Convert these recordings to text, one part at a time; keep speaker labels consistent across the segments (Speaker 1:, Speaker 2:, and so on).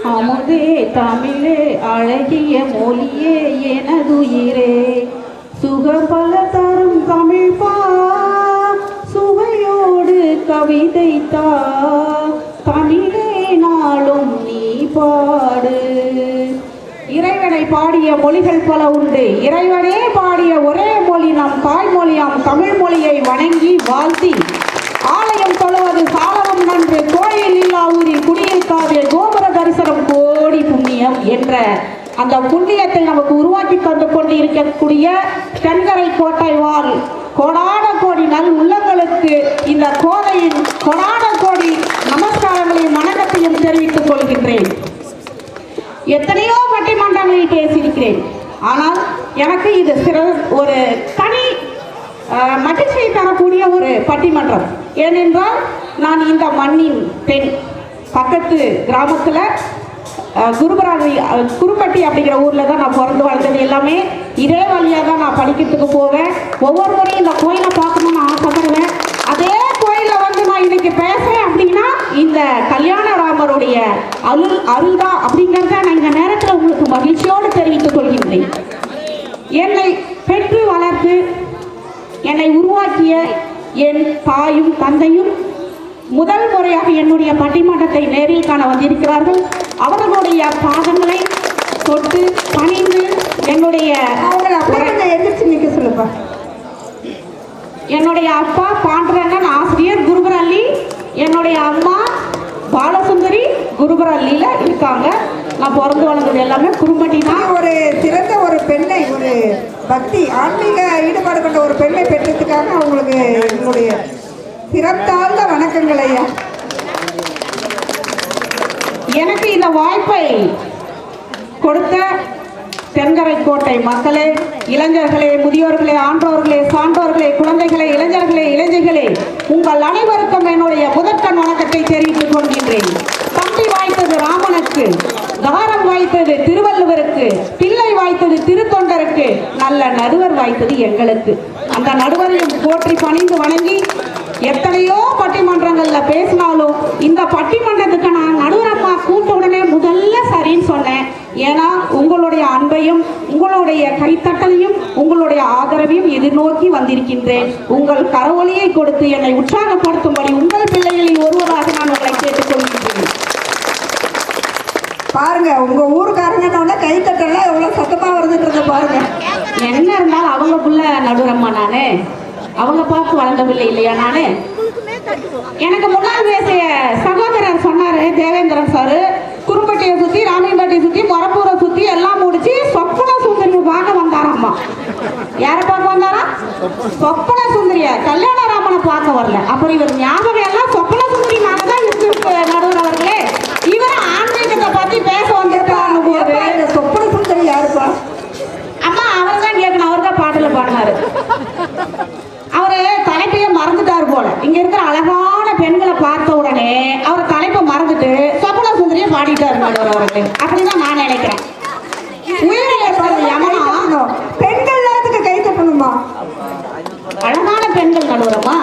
Speaker 1: அமுதே தமிழே அழகிய மொழியே எனதுயிரே. சுகபல தரும் தமிழ் பா சுவையோடு கவிதை தா. தமிழே நாளும் நீ பாடு. இறைவனை பாடிய மொழிகள் பல உண்டு. இறைவனே பாடிய ஒரே மொழி நம் தாய்மொழியாம் தமிழ் மொழியை வணங்கி வாழ்த்தி. ஆலயம் தொழுவது சாலவம் நன்று. கோயில் இல்லா ஊரில் குடியிருக்காது கோபுர தரிசனம் கோடி புண்ணியம் என்ற அந்த புண்ணியத்தை நமக்கு உருவாக்கி தந்து கொண்டு இருக்கக்கூடிய தென்கரை கோட்டை வாழ் கோடான கோடி நல் உள்ளங்களுக்கு இந்த கோதையின் கொடான கோடி நமஸ்காரங்களையும் வணக்கத்தையும் தெரிவித்துக் கொள்கின்றேன். எத்தனையோ பட்டிமன்றங்களில் பேசியிருக்கிறேன். ஆனால் எனக்கு இது சிற ஒரு தனி மகிழ்ச்சியை தரக்கூடிய ஒரு பட்டிமன்றம். ஏனென்றால் நான் இந்த மண்ணின் பெண் பக்கத்து கிராமத்தில் குருபராணி குருப்பட்டி அப்படிங்கிற ஊரில் தான் நான் பிறந்து வளர்ந்தது எல்லாமே. இதே வழியாக தான் நான் படிக்கிறதுக்கு போவேன். ஒவ்வொரு முறையும் இந்த கோயிலை பார்க்கணும்னு ஆசைப்படுவேன். அதே கோயிலை வந்து நான் இன்னைக்கு பேசுகிறேன் அப்படின்னா இந்த கல்யாண ராமருடைய அருள் அருள்தா அப்படிங்கிறத நான் இந்த நேரத்தில் உங்களுக்கு மகிழ்ச்சியோடு தெரிவித்துக் கொள்கின்றேன். என்னை பெற்று வளர்த்து என்னை உருவாக்கிய என் தாயும் தந்தையும் முதல் முறையாக என்னுடைய பட்டிமன்றத்தை நேரில் காண வந்திருக்கிறார்கள். அவர்களுடைய பாதங்களை தொட்டு பணிந்து என்னுடைய
Speaker 2: எந்திரிச்சு நிற்க சொல்லுப்பா.
Speaker 1: என்னுடைய அப்பா பாண்டுரங்கன் ஆசிரியர் குருபரல்லி என்னுடைய அம்மா பாலசுந்தரி குருபரல்லியில் இருக்காங்க. நான் பிறந்து வளர்ந்தது எல்லாமே குரும்பட்டி தான்.
Speaker 2: ஒரு சிறந்த ஒரு பெண்ணை ஒரு பக்தி ஆன்மீக ஈடுபாடு கொண்ட ஒரு பெண்ணை பெற்றதுக்காக அவங்களுக்கு எங்களுடைய சிறந்தாழ்ந்த வணக்கங்கள் ஐயா.
Speaker 1: எனக்கு இந்த வாய்ப்பை கொடுத்த தென்கரை கோட்டை மக்களே இளைஞர்களே முதியோர்களே ஆன்றோர்களே சான்றோர்களே குழந்தைகளே இளைஞர்களே இளைஞர்களே உங்கள் அனைவருக்கும் என்னுடைய முதற்கண் வணக்கத்தை தெரிவித்துக் கொள்கின்றேன். தம்பி வாய்த்தது ராமனுக்கு தாரம் வாய்த்தது திருவள்ளுவருக்கு பிள்ளை வாய்த்தது திருத்தொண்டருக்கு நல்ல நடுவர் வாய்த்தது எங்களுக்கு. அந்த நடுவரையும் போற்றி பணிந்து வணங்கி எத்தனையோ பட்டிமன்றங்கள்ல பேசினாலும் இந்த பட்டிமன்றத்துக்கு நான் நடுவர் கூட்ட உடனே முதல்ல சரின்னு சொன்னேன். ஏன்னா உங்களுடைய அன்பையும் உங்களுடைய கைத்தட்டலையும் உங்களுடைய ஆதரவையும் எதிர்நோக்கி வந்திருக்கின்றேன். உங்கள் கரவொலியை கொடுத்து என்னை உற்சாகப்படுத்தும்படி உங்கள் பிள்ளைகளில் ஒருவராக நான் உங்களை கேட்டுக்கொள்கின்றேன்
Speaker 2: பாருங்க உங்க ஊருக்காரங்கன்னு கை தட்டெல்லாம் எவ்வளவு சத்தமா வருதுன்றத பாருங்க.
Speaker 1: என்ன இருந்தாலும் அவங்க புள்ள நடுவரம்மா நானு. அவங்க பார்த்து வளர்ந்த பிள்ளை இல்லையா நானு? எனக்கு பேசிய சகோதரர் சொன்னாரு தேவேந்திரன் சாரு. குறும்பட்டியை சுத்தி ராமியம்பட்டியை சுத்தி மொரப்பூரை சுத்தி எல்லாம் முடிச்சு சொப்பன சுந்தரி பார்க்க வந்தாராம்மா. யாரை பார்க்க வந்தாரா? சொப்பன சுந்தரிய. கல்யாண ராமனை பார்க்க வரல. அப்புறம் இவர் ஞாபகம் எல்லாம் சொப்பன சுந்தரி நாங்க தான் இருக்கு நடுவர் அவர்களே இவர் ஆன்மீகத்தை பத்தி பேச வந்திருக்காங்க போது
Speaker 2: ஏப்பா, இந்த சொப்பன சுந்தரி யாருப்பா
Speaker 1: அம்மா அவர் தான் கேட்கணும் அவர் தான் பாட்டில் பாடினாரு அவரு தலைப்பையே மறந்துட்டாரு போல இங்க இருக்கிற அழகான பெண்களை பார்த்த உடனே அவர் தலைப்பை மறந்துட்டு சொப்பன சுந்தரியை பாடிட்டாரு நடுவர் அவர்கள் அப்படிதான் நான் நினைக்கிறேன் உயிரில் இருக்கிறது யமனா
Speaker 2: பெண்கள் எல்லாத்துக்கு கை தட்டணுமா
Speaker 1: அழகான பெண்கள் நடுவரமா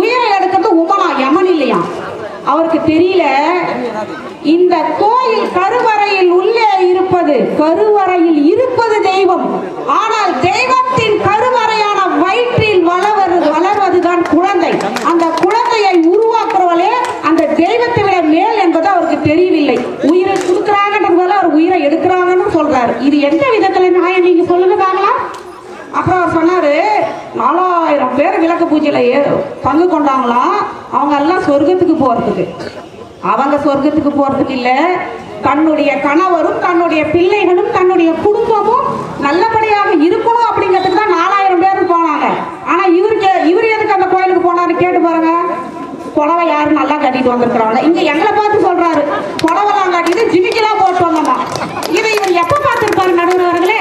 Speaker 1: உயிரை எடுக்கிறது உமனா யமன் இல்லையா இந்த கோயில் கருவறையில் உள்ளே இருப்பது கருவறையில் இருப்பது தெய்வம். ஆனால் தெய்வத்தின் கருவறையான வயிற்றில் வளவது வளர்வதுதான் குழந்தை. அந்த குழந்தையை உருவாக்குறவளே அந்த தெய்வத்தை விட மேல் என்பது அவருக்கு தெரியவில்லை. உயிரை கொடுக்குறாங்கன்றதுனால அவர் உயிரை எடுக்கிறாங்கன்னு சொல்றாரு. இது எந்த விதத்துல நியாயம்? நீங்க சொல்லுங்க பார்க்கலாம். அப்புறம் அவர் சொன்னாரு நாலாயிரம் பேர் விளக்கு பூஜையில ஏ- பங்கு கொண்டாங்களாம். அவங்க எல்லாம் சொர்க்கத்துக்கு போறதுக்கு. அவங்க சொர்க்கத்துக்கு போறதுக்கு இல்ல. தன்னுடைய கணவரும் தன்னுடைய பிள்ளைகளும் தன்னுடைய குடும்பமும் நல்லபடியாக இருக்கணும் அப்படிங்கிறதுக்கு தான் நாலாயிரம் பேர் போனாங்க. ஆனா இவருக்கு இவர் எதுக்கு அந்த கோயிலுக்கு போனாரு கேட்டு பாருங்க. புடவை யாரும் நல்லா கட்டிட்டு வந்திருக்கிறாங்க இங்க எங்களை பார்த்து சொல்றாரு. புடவைலாம் கட்டிட்டு ஜிமிக்கெல்லாம் போட்டு வந்தோமா இதை இவர் எப்ப பார்த்திருப்பாரு நடுவர் அவர்களே?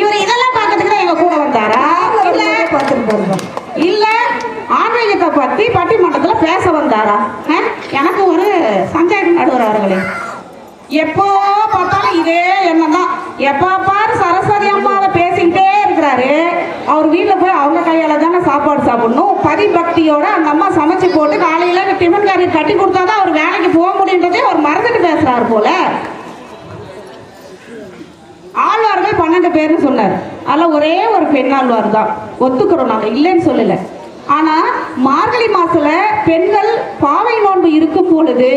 Speaker 1: இவர் இதெல்லாம் பார்க்கறதுக்கு தான் எங்க கூட வந்தாரா? இல்ல.
Speaker 2: பார்த்துட்டு போறோம்
Speaker 1: இல்ல. ஆன்மீகத்தை பத்தி பட்டிமன்றத்துல பேச வந்தாரா? அஹ்? நடுவர் அவர்களே எப்போ பார்த்தாலும் இதே எண்ணம் தான் எப்போ பாரு சரஸ்வதி அம்மாவை பேசிக்கிட்டே இருக்கிறாரு. அவர் வீட்டில் போய் அவங்க கையால் தானே சாப்பாடு சாப்பிடணும். பதிபக்தியோட அந்த அம்மா சமைச்சு போட்டு காலையில் டிஃபன் காரி கட்டி கொடுத்தாதான் அவர் வேலைக்கு போக முடியுன்றதே அவர் மறந்துட்டு பேசுறாரு போல. ஆழ்வார்கள் பன்னெண்டு பேர்னு சொன்னார். அதில் ஒரே ஒரு பெண் ஆழ்வார் தான் ஒத்துக்கிறோம் நாங்கள் இல்லைன்னு சொல்லலை. ஆனால் மார்கழி மாசத்துல பெண்கள் பாவை நோன்பு இருக்கும் பொழுது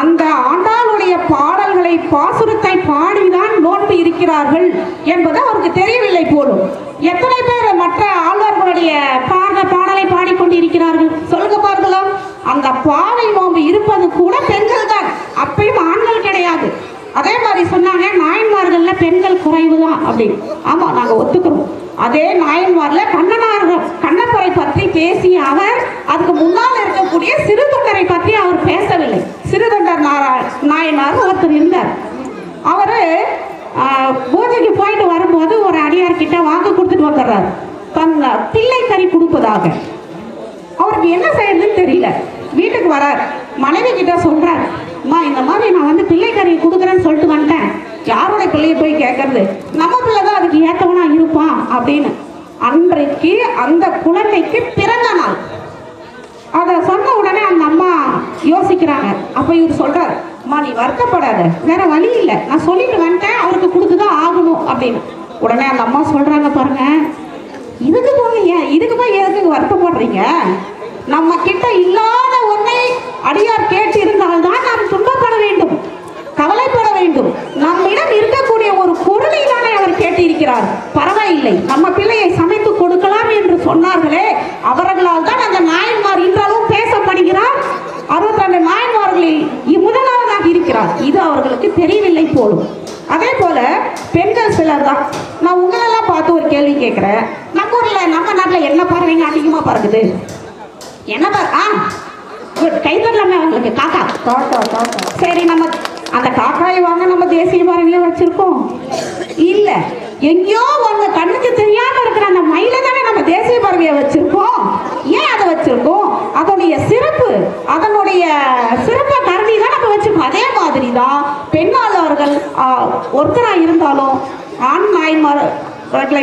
Speaker 1: அந்த ஆண்டாளுடைய பாடல்களை பாசுரத்தை பாடிதான் நோன்பு இருக்கிறார்கள் என்பது அவருக்கு தெரியவில்லை போலும். எத்தனை பேர் மற்ற ஆழ்வார்களுடைய பாட பாடலை பாடிக்கொண்டிருக்கிறார்கள்? சொல்லுங்க பார்க்கலாம். அந்த பாவை நோன்பு இருப்பது கூட பெண்கள் தான் அப்பயும் ஆண்கள் கிடையாது. அதே மாதிரி சொன்னாங்க நாயன்மார்கள்ல பெண்கள் குறைவு தான் அப்படின்னு. ஆமா நாங்க ஒத்துக்கிறோம். அதே நாயன்மார்ல கண்ணனார்கள் கண்ணப்பரை பற்றி பேசிய அவர் அதுக்கு முன்னால் இருக்கக்கூடிய சிறுதொண்டரை பற்றி அவர் பேசவில்லை. சிறுதொண்டர் நாரா- நாயனார் ஒருத்தர் இருந்தார். அவர் பூஜைக்கு போயிட்டு வரும்போது ஒரு அடியார் கிட்ட கொடுத்துட்டு வந்துடுறாரு. தன் பிள்ளை கறி கொடுப்பதாக. அவருக்கு என்ன செய்யறதுன்னு தெரியல. வீட்டுக்கு வரார். மனைவி கிட்ட சொல்றார் அம்மா இந்த மாதிரி நான் வந்து பிள்ளை கறி கொடுக்குறேன்னு சொல்லிட்டு வந்துட்டேன். யாரோட பிள்ளைய போய் கேட்கறது நம்ம பிள்ளை தான் அதுக்கு ஏற்றவனா இருப்பான் அப்படின்னு. அன்றைக்கு அந்த குழந்தைக்கு பிறந்த நாள். அதை சொன்ன உடனே அந்த அம்மா யோசிக்கிறாங்க. அப்ப இவர் சொல்றாரு அம்மா நீ வருத்தப்படாத. வேற வழி இல்லை. நான் சொல்லிட்டு வந்துட்டேன். அவருக்கு கொடுத்துதான் ஆகணும் அப்படின்னு. உடனே அந்த அம்மா சொல்றாங்க பாருங்க இதுக்கு போங்க இதுக்கு போய் எதுக்கு வருத்தப்படுறீங்க? நம்ம கிட்ட இல்லாத ஒன்றை அடியார் கேட்டு இருந்தால்தான் நாம் துன்பப்பட வேண்டும். கவலைப்பட வேண்டும். நம்மிடம் இரு ஒரு பொருளை தானே அவர் கேட்டிருக்கிறார் பரவாயில்லை நம்ம பிள்ளையை சமைத்து கொடுக்கலாம் என்று சொன்னார்களே. அவர்களால் தான் அந்த நாயன்மார் இன்றளவும் பேசப்படுகிறார். அறுபத்தி ரெண்டு நாயன்மார்களில் முதலாவதாக இருக்கிறார். இது அவர்களுக்கு தெரியவில்லை போலும். அதே போல பெண்கள் சிலர் தான். நான் உங்களெல்லாம் பார்த்து ஒரு கேள்வி கேட்குறேன். நம்ம ஊர்ல நம்ம நாட்டில் என்ன பறவைங்க அதிகமாக பறக்குது? என்ன பற ஆ குட் கை தரலாமே அவங்களுக்கு. காக்கா.
Speaker 2: காக்கா
Speaker 1: சரி நம்ம அந்த காக்காய் வாங்க நம்ம தேசிய பறவையில வச்சிருக்கோம். இல்ல எங்கேயோ ஒண்ணு கண்ணுக்கு தெரியாம இருக்கிற அந்த மயில தானே நம்ம தேசிய பறவையை வச்சிருக்கோம். ஏன் அதை வச்சிருக்கோம்? அதனுடைய சிறப்பு அதனுடைய சிறப்பை கருதி தான் நம்ம வச்சிருக்கோம். அதே மாதிரி தான் பெண்ணாளர்கள் ஒருத்தரா இருந்தாலும் ஆண் நாய்மார்களை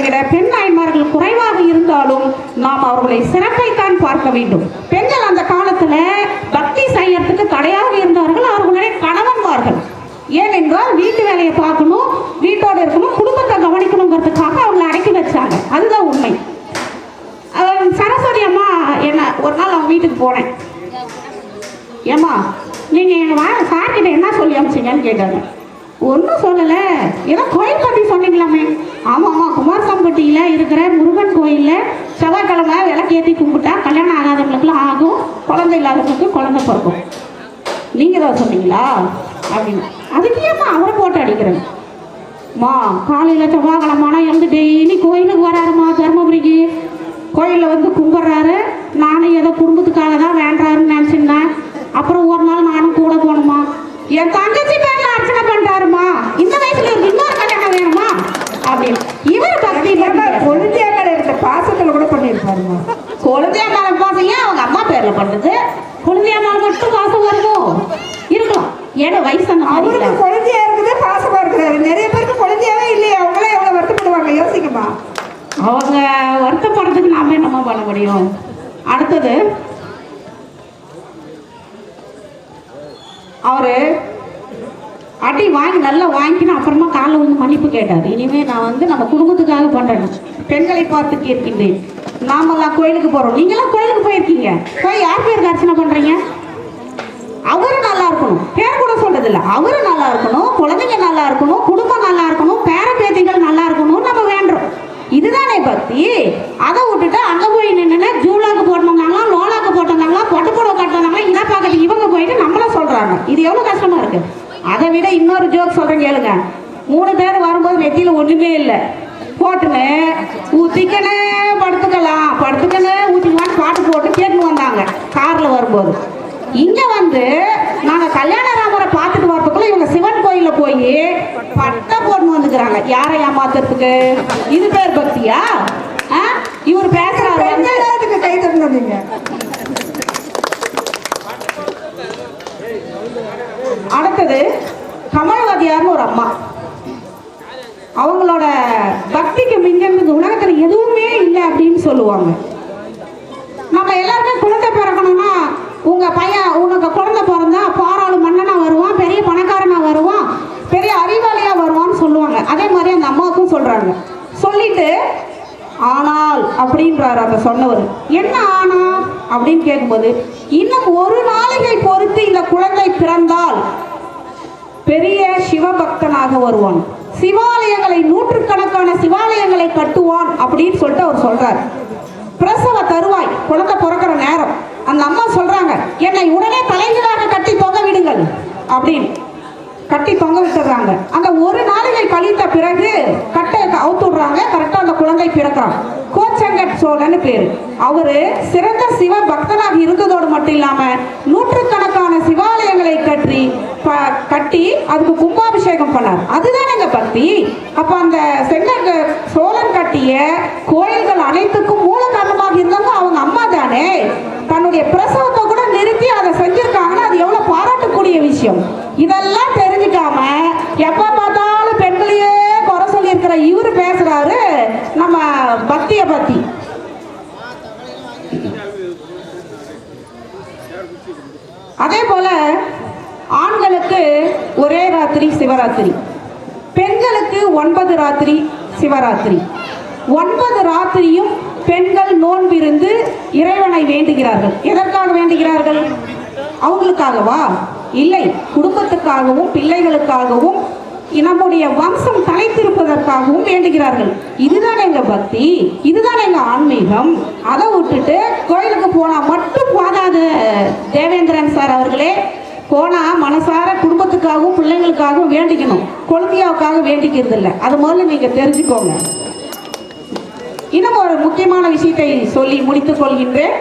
Speaker 1: விட பெண் நாய்மார்கள் குறைவாக இருந்தாலும் நாம் அவர்களை சிறப்பைத்தான் பார்க்க வேண்டும். பெண்கள் அந்த காலத்துல பக்தி செய்யறதுக்கு தடையாக இருந்தார்கள் அவர்களுடைய கணவன்மார்கள் ஏனென்றால் வீட்டு வேலையை பார்க்கணும் வீட்டோட இருக்கணும் குடும்பத்தை கவனிக்கணுங்கிறதுக்காக அவங்களை அடக்கி வச்சாங்க அதுதான் உண்மை அஹ் சரஸ்வதி அம்மா என்ன ஒரு நாள் அவங்க வீட்டுக்கு போனேன் ஏம்மா நீங்கள் எங்கள் வா சார்கிட்ட என்ன சொல்லி அமிச்சிங்கன்னு கேட்டாங்க ஒன்றும் சொல்லலை. ஏதோ கோயில் பற்றி சொன்னீங்களாமே. ஆமாம்மா குமாரசாம்பட்டியில் இருக்கிற முருகன் கோயிலில் செவ்வாய்க்கிழமை விளக்கேற்றி கும்பிட்டா கல்யாணம் ஆகாதவங்களுக்குலாம் ஆகும் குழந்தை இல்லாதவங்களுக்கு குழந்தை பிறக்கும். நீங்கள் தான் சொன்னீங்களா? அப்படின்னு. அதுக்கு ஏம்மா அவரை போட்டு அடிக்கிறேன் மா காலையில் செவ்வாய்க்கிழமானா எழுந்து டெய்லி கோயிலுக்கு வராருமா தருமபுரிக்கு? கோயிலில் வந்து கும்பிட்றாரு. நானும் ஏதோ குடும்பத்துக்காக தான் வேண்டாருன்னு நினச்சிருந்தேன். அப்புறம் ஒரு நாள் நானும் கூட போகணுமா? என் தங்கச்சி பேர்ல அர்ச்சனை பண்றாருமா? இந்த வயசுல இவருக்கு இன்னொரு கல்யாணம் வேணுமா? அப்படின்னு. இவர் பக்தி பண்றாரு.
Speaker 2: கொழுந்தியாக்கள் இருக்க பாசத்துல கூட பண்ணியிருப்பாருமா?
Speaker 1: குழந்தையா மேல பாசம் ஏன் அவங்க அம்மா பேர்ல பண்ணுது குழந்தையா மேல மட்டும் பாசம் வருமோ? இருக்கலாம் ஏன்னா வயசு அந்த மாதிரி
Speaker 2: அவருக்கு. குழந்தையா இருக்குது பாசமா இருக்கிறாரு நிறைய பேருக்கு குழந்தையாவே இல்லையே. அவங்களே எவ்வளவு வருத்தப்படுவாங்க? யோசிக்குமா
Speaker 1: அவங்க வருத்தப்படுறதுக்கு நாம என்னமா பண்ண முடியும்? அடுத்தது அவர் அடி வாங்கி நல்லா வாங்கிக்கின்னு அப்புறமா காலைல வந்து மன்னிப்பு கேட்டார். இனிமே நான் வந்து நம்ம குடும்பத்துக்காக பண்றேன் பெண்களை பார்த்து கேட்கின்றேன் நாமெல்லாம் கோயிலுக்கு போகிறோம் நீங்களாம் கோயிலுக்கு போயிருக்கீங்க. போய் யார் பேருக்கு அர்ச்சனை பண்ணுறீங்க அவரும் நல்லா இருக்கணும். பேர் கூட சொல்றது இல்லை அவரும் நல்லா இருக்கணும். குழந்தைங்க நல்லா இருக்கணும். குடும்பம் நல்லா இருக்கணும். பேர பேத்திகள் நல்லா இருக்கணும். நம்ம வேண்டுறோம். இதுதானே பக்தி. அதை விட்டுட்டு அங்கே போய் நின்று ஜூலாக்கு போட்டிருந்தாங்களா லோலாக்கு போட்டிருந்தாங்களா பொட்டு போட கட்டினாங்களா இதை பார்க்கல இவங்க போயிட்டு நம்மள சொல்றாங்க. இது எவ்வளோ கஷ்டமா இருக்கு? அதை விட இன்னொரு ஜோக் சொல்றேன் கேளுங்க. மூணு பேர் வரும்போது நெத்தியில ஒன்றுமே இல்லை. போட்டுன்னு ஊற்றிக்கனே படுத்துக்கலாம். படுத்துக்கனே ஊத்திக்கலான்னு பாட்டு போட்டு கேட்டுன்னு வந்தாங்க காரில் வரும்போது. இங்கே வந்து நாங்கள் கல்யாண ராமரை பார்த்துட்டு வரதுக்குள்ள இவங்க சிவன் கோயிலில் போய் பட்டை போட்டு வந்துக்கிறாங்க. யாரை ஏமாத்துறதுக்கு? இது பேர் பக்தியா? ஆ? இவர் பேசுறாரு.
Speaker 2: கை தரணும்
Speaker 1: அடுத்தது கமலவதியார்னு ஒரு அம்மா. அவங்களோட பக்திக்கு மிஞ்சது உலகத்துல எதுவுமே இல்லை அப்படின்னு சொல்லுவாங்க. நம்ம எல்லாருமே குழந்தை பிறக்கணும்னா உங்க பையன் உனக்கு குழந்தை பிறந்தா பாராளு மன்னனா வருவான் பெரிய பணக்காரனா வருவான் பெரிய அறிவாளியா வருவான்னு சொல்லுவாங்க. அதே மாதிரி அந்த அம்மாவுக்கும் சொல்றாங்க. சொல்லிட்டு ஆனால் அப்படின்றாரு அந்த சொன்னவர். என்ன ஆனால் அப்படின்னு கேட்கும்போது இன்னும் ஒரு நாளிகை பொறுத்து இந்த குழந்தை பிறந்தால் பெரிய சிவபக்தனாக வருவான். சிவாலயங்களை நூற்றுக்கணக்கான சிவாலயங்களை கட்டுவான் அப்படின்னு சொல்லிட்டு அவர் சொல்றார். பிரசவ தருவாய் குழந்தை பிறக்கிற நேரம். அந்த அம்மா சொல்றாங்க என்னை உடனே தலைகளாக கட்டி தொகை விடுங்கள் அப்படின்னு. கட்டி தொங்க விட்டுறாங்க. அந்த ஒரு நாளிகை கழித்த பிறகு கட்டை அவுத்து விடுறாங்க கரெக்டா அந்த குழந்தை பிறக்கிறான். கோச்சங்கட் சோழன் பேரு. அவரு சிறந்த சிவ பக்தனாக இருந்ததோடு மட்டும் இல்லாம நூற்றுக்கணக்கான சிவாலயங்களை கட்டி கட்டி அதுக்கு கும்பாபிஷேகம் பண்ணார். அதுதான் எங்க பக்தி. அப்ப அந்த செங்கல் சோழன் கட்டிய கோ அனைத்துக்கும் மூல காரணமாக இருந்தவங்க அவங்க அம்மா தானே தன்னுடைய பிரசவத்தை கூட நிறுத்தி அதை செஞ்சிருக்காங்கன்னா அது எவ்வளவு பாராட்டக்கூடிய விஷயம் இதெல்லாம் தெரிஞ்சுக்காம எப்ப பார்த்தாலும் பெண்களையே குறை சொல்லியிருக்கிற இவரு பேசுறாரு நம்ம பக்திய பத்தி அதே போல ஆண்களுக்கு ஒரே ராத்திரி சிவராத்திரி. பெண்களுக்கு ஒன்பது ராத்திரி சிவராத்திரி. ஒன்பது ராத்திரியும் பெண்கள் நோன்பிருந்து இறைவனை வேண்டுகிறார்கள். எதற்காக வேண்டுகிறார்கள்? அவங்களுக்காகவா? இல்லை குடும்பத்துக்காகவும் பிள்ளைகளுக்காகவும் நம்முடைய வம்சம் தலைத்திருப்பதற்காகவும் வேண்டுகிறார்கள். இதுதான் எங்க பக்தி இதுதான் எங்க ஆன்மீகம். அதை விட்டுட்டு கோயிலுக்கு போனா மட்டும் போதாது தேவேந்திரன் சார் அவர்களே போனா மனசார குடும்பத்துக்காகவும் பிள்ளைங்களுக்காகவும் வேண்டிக்கணும். கொழுந்தியாவுக்காக வேண்டிக்கிறது இல்லை அது முதல்ல நீங்க தெரிஞ்சுக்கோங்க. இன்னும் ஒரு முக்கியமான விஷயத்தை சொல்லி முடித்துக் கொள்கின்றேன்.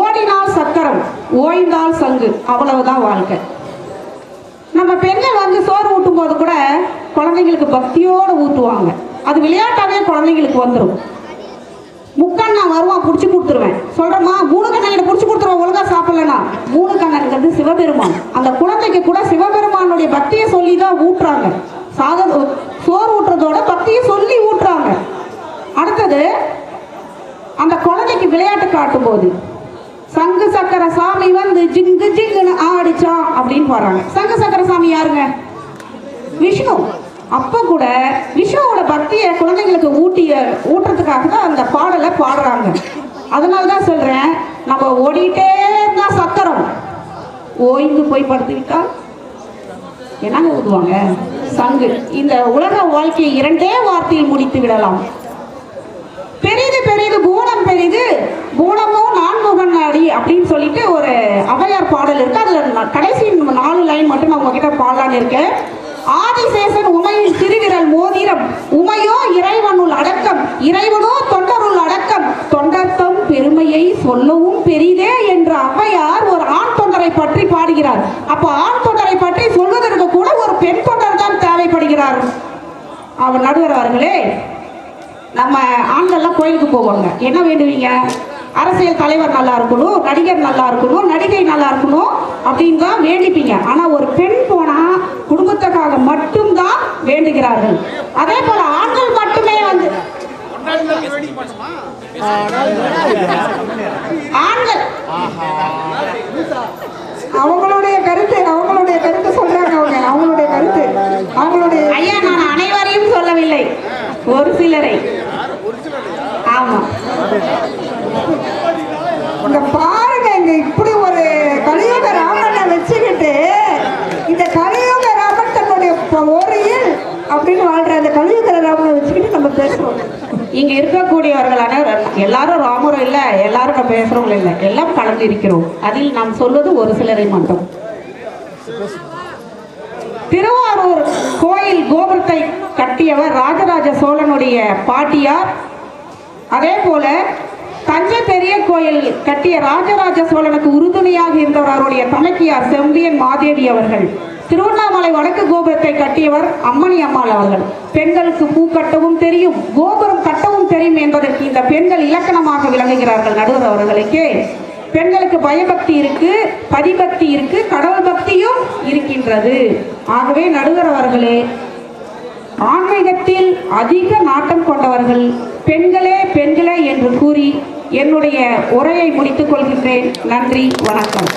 Speaker 1: ஓடினால் சக்கரம் ஓய்ந்தால் சங்கு. அவ்வளவுதான் வாழ்க்கை. நம்ம பெண்கள் வந்து சோறு ஊட்டும் போது கூட குழந்தைங்களுக்கு பக்தியோடு ஊட்டுவாங்க. அது விளையாட்டாவே குழந்தைங்களுக்கு வந்துடும் முக்கண்ணா வருவான் பிடிச்சி சிவபெருமான். அந்த குழந்தைக்கு கூட சிவபெருமானுடைய பக்தியை சொல்லி தான் ஊட்டுறாங்க. சாத சோறு ஊட்டுறதோட பக்தியை சொல்லி ஊட்டுறாங்க. அடுத்தது அந்த குழந்தைக்கு விளையாட்டு காட்டும் போது சங்கு சக்கர சாமி வந்து ஜிங்கு ஜிங்குன்னு ஆடிச்சான் அப்படின்னு போறாங்க சங்கு சக்கர சாமி யாருங்க? விஷ்ணு. அப்ப கூட விஷ்ணுவோட பக்தியை குழந்தைங்களுக்கு ஊட்டிய ஊட்டுறதுக்காக தான் அந்த பாடலை பாடுறாங்க. அதனால தான் சொல்றேன் நம்ம ஓடிட்டே ஓய்ந்து போய் படுத்துக்கிட்டால் என்னங்க ஊதுவாங்க? சங்கு. இந்த உலக வாழ்க்கையை இரண்டே வார்த்தையில் முடித்து விடலாம். பெரிது பெரிது பூனம் பெரிது பூனமோ நான்முகன் அடி அப்படின்னு சொல்லிட்டு ஒரு அவையார் பாடல் இருக்கு. அதுல கடைசி நாலு லைன் மட்டும் நான் உங்ககிட்ட பாடலான்னு இருக்கேன். ஆதிசேஷன் உமையில் திருவிரல் மோதிரம் உமையோ இறைவனுள் அடக்கம் இறைவனோ தொண்டருள் அடக்கம் தொண்டர்த்தம் பெருமையை சொல்லவும் பெரிதே என்ற ஔவையார் ஒரு ஆண் தொண்டரை பற்றி பாடுகிறார். அப்ப ஆண் தொண்டரை பற்றி சொல்வதற்கு கூட ஒரு பெண் தொண்டர் தான் தேவைப்படுகிறார். அவர் நடுவர் அவர்களே நம்ம ஆண்கள்லாம் கோயிலுக்கு போவாங்க. என்ன வேண்டுவீங்க? அரசியல் தலைவர் நல்லா இருக்கணும் நடிகர் நல்லா இருக்கணும் நடிகை நல்லா இருக்கணும் அப்படின்னு தான் வேண்டிப்பீங்க. ஆனா ஒரு பெண் போனா குடும்பத்துக்காக மட்டும்தான் வேண்டுகிறார்கள். அதே போல ஆண்கள் மட்டுமே வந்து ஆண்கள்.
Speaker 2: அவங்களுடைய கருத்து அவங்களுடைய கருத்து சொல்றாங்க அவங்க. அவங்களுடைய கருத்து. அவங்களுடைய
Speaker 1: ஐயா நான் அனைவரையும் சொல்லவில்லை. ஒரு சிலரை. ஆமா.
Speaker 2: இங்க
Speaker 1: இங்க இருக்கக்கூடியவர்களான எல்லாரும் ராமரும் இல்ல எல்லாரும் நம்ம பேசுறவங்க இல்லை எல்லாம் கலந்து இருக்கிறோம். அதில் நாம் சொல்வது ஒரு சிலரை மட்டும். திருவாரூர் கோயில் கோபுரத்தை கட்டியவர் ராஜராஜ சோழனுடைய பாட்டியார். அதே போல தஞ்சை பெரிய கோயில் கட்டிய ராஜராஜ சோழனுக்கு உறுதுணையாக இருந்தவர் அவருடைய தமக்கியார் செம்பியன் மாதேவி அவர்கள். திருவண்ணாமலை வடக்கு கோபுரத்தை கட்டியவர் அம்மணி அம்மாள் அவர்கள். பெண்களுக்கு பூ கட்டவும் தெரியும் கோபுரம் கட்டவும் தெரியும் என்பதற்கு இந்த பெண்கள் இலக்கணமாக விளங்குகிறார்கள் நடுவர் அவர்களுக்கே பெண்களுக்கு பயபக்தி இருக்கு பதிபக்தி இருக்கு கடவுள் பக்தியும் இருக்கின்றது. ஆகவே நடுவர் அவர்களே ஆன்மீகத்தில் அதிக நாட்டம் கொண்டவர்கள் பெண்களே பெண்களே என்று கூறி என்னுடைய உரையை முடித்துக் கொள்கின்றேன். நன்றி வணக்கம்.